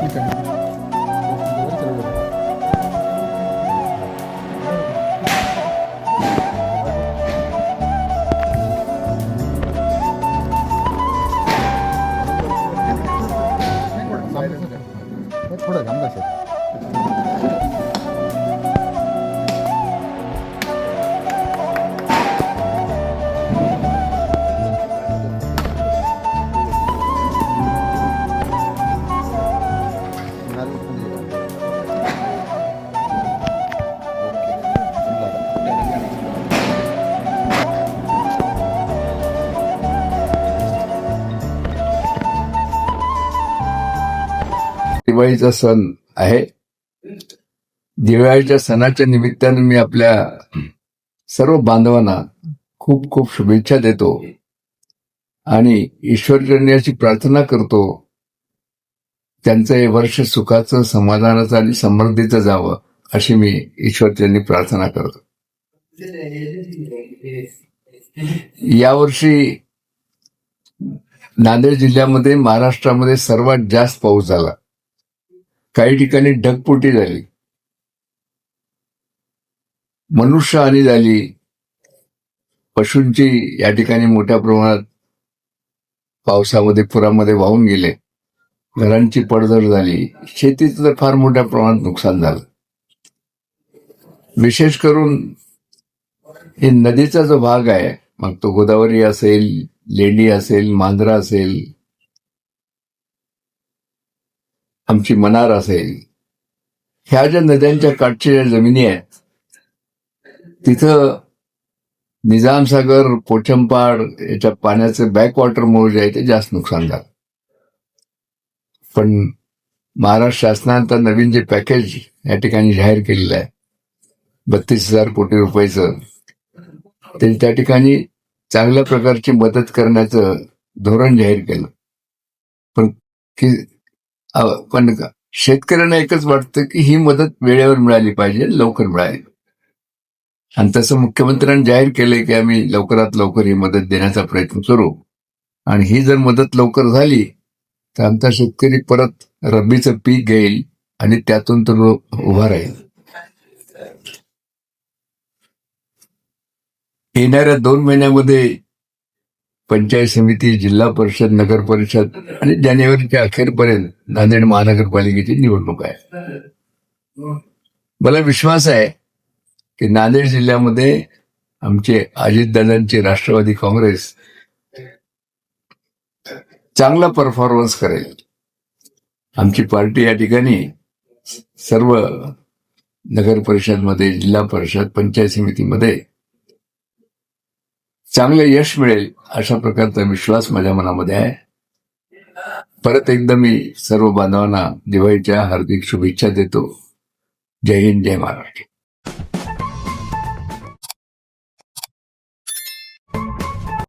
ठीक आहे थोडं घाम दाखव दिवाळीचा सण आहे. दिवाळीच्या सणाच्या निमित्तानं मी आपल्या सर्व बांधवांना खूप खूप शुभेच्छा देतो. आणि ईश्वरजन्याची अशी प्रार्थना करतो. त्यांचं हे वर्ष सुखाचं समाधानाचं आणि समृद्धीचं जावं अशी मी ईश्वरचरणी प्रार्थना करतो. यावर्षी नांदेड जिल्ह्यामध्ये महाराष्ट्रामध्ये सर्वात जास्त पाऊस झाला. काही ठिकाणी ढगपुटी झाली. मनुष्यहानी झाली. पशूंची या ठिकाणी मोठ्या प्रमाणात पावसामध्ये पुरामध्ये वाहून गेले. घरांची पडझड झाली. शेतीचं तर फार मोठ्या प्रमाणात नुकसान झालं. विशेष करून हे नदीचा जो भाग आहे मग तो गोदावरी असेल लेंडी असेल मांजरा असेल आमची मनार असेल. ह्या ज्या नद्यांच्या काठच्या ज्या जमिनी आहेत तिथं निजामसागर पोचंपाड याच्या पाण्याचं बॅकवॉटरमुळे जे आहे ते जास्त नुकसान झालं. पण महाराष्ट्र शासनानं आता नवीन जे पॅकेज या ठिकाणी जाहीर केलेलं आहे बत्तीस हजार कोटी रुपयाचं ते त्या ठिकाणी चांगल्या प्रकारची मदत करण्याचं धोरण जाहीर केलं. पण की पण शेतकऱ्यांना एकच वाटतं की ही मदत वेळेवर मिळाली पाहिजे लवकर मिळाली आणि तसं मुख्यमंत्र्यांनी जाहीर केलंय की आम्ही लवकरात लवकर ही मदत देण्याचा प्रयत्न करू. आणि ही जर मदत लवकर झाली तर आमचा शेतकरी परत रब्बीचं पीक घेईल आणि त्यातून तो उभा राहील. येणाऱ्या दोन महिन्यामध्ये पंचायत समिती जिल्हा परिषद नगर परिषद आणि जानेवारीच्या अखेरपर्यंत नांदेड महानगरपालिकेची निवडणूक आहे. मला विश्वास आहे की नांदेड जिल्ह्यामध्ये आमचे अजितदादांचे राष्ट्रवादी काँग्रेस चांगला परफॉर्मन्स करेल. आमची पार्टी या ठिकाणी सर्व नगर परिषदमध्ये जिल्हा परिषद पंचायत समितीमध्ये चांगलं यश मिळेल अशा प्रकारचा विश्वास माझ्या मनामध्ये आहे. परत एकदा मी सर्व बांधवांना दिवाळीच्या हार्दिक शुभेच्छा देतो. जय हिंद जय महाराष्ट्र.